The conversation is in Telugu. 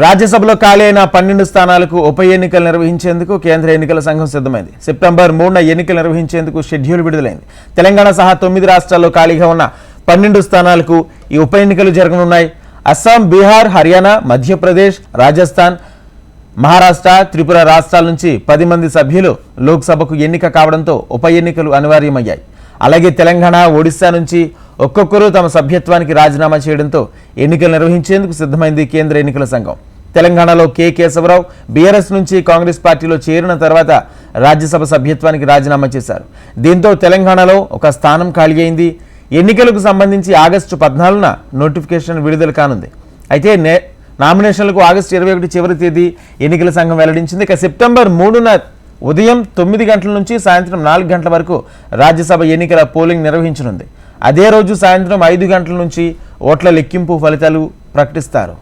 రాజ్యసభలో ఖాళీ అయిన పన్నెండు స్థానాలకు ఉప ఎన్నికలు నిర్వహించేందుకు కేంద్ర ఎన్నికల సంఘం సిద్ధమైంది. సెప్టెంబర్ మూడున ఎన్నికలు నిర్వహించేందుకు షెడ్యూల్ విడుదలైంది. తెలంగాణ సహా తొమ్మిది రాష్ట్రాల్లో ఖాళీగా ఉన్న పన్నెండు స్థానాలకు ఈ ఉప ఎన్నికలు జరగనున్నాయి. అస్సాం బీహార్ హర్యానా మధ్యప్రదేశ్ రాజస్థాన్ మహారాష్ట్ర త్రిపుర రాష్ట్రాల నుంచి పది మంది సభ్యులు లోక్సభకు ఎన్నిక కావడంతో ఉప ఎన్నికలు అనివార్యమయ్యాయి. అలాగే తెలంగాణ ఒడిశా నుంచి ఒక్కొక్కరు తమ సభ్యత్వానికి రాజీనామా చేయడంతో ఎన్నికలు నిర్వహించేందుకు సిద్ధమైంది కేంద్ర ఎన్నికల సంఘం. తెలంగాణలో కె. కేశవరావు బీఆర్ఎస్ నుంచి కాంగ్రెస్ పార్టీలో చేరిన తర్వాత రాజ్యసభ సభ్యత్వానికి రాజీనామా చేశారు. దీంతో తెలంగాణలో ఒక స్థానం ఖాళీ అయింది. ఎన్నికలకు సంబంధించి ఆగస్టు పద్నాలుగున నోటిఫికేషన్ విడుదల కానుంది. అయితే నే నామినేషన్లకు ఆగస్టు ఇరవై ఒకటి చివరి తేదీ ఎన్నికల సంఘం వెల్లడించింది. ఇక సెప్టెంబర్ మూడున ఉదయం తొమ్మిది గంటల నుంచి సాయంత్రం నాలుగు గంటల వరకు రాజ్యసభ ఎన్నికల పోలింగ్ నిర్వహించనుంది. అదే రోజు సాయంత్రం ఐదు గంటల నుంచి ఓట్ల లెక్కింపు ఫలితాలు ప్రకటిస్తారు.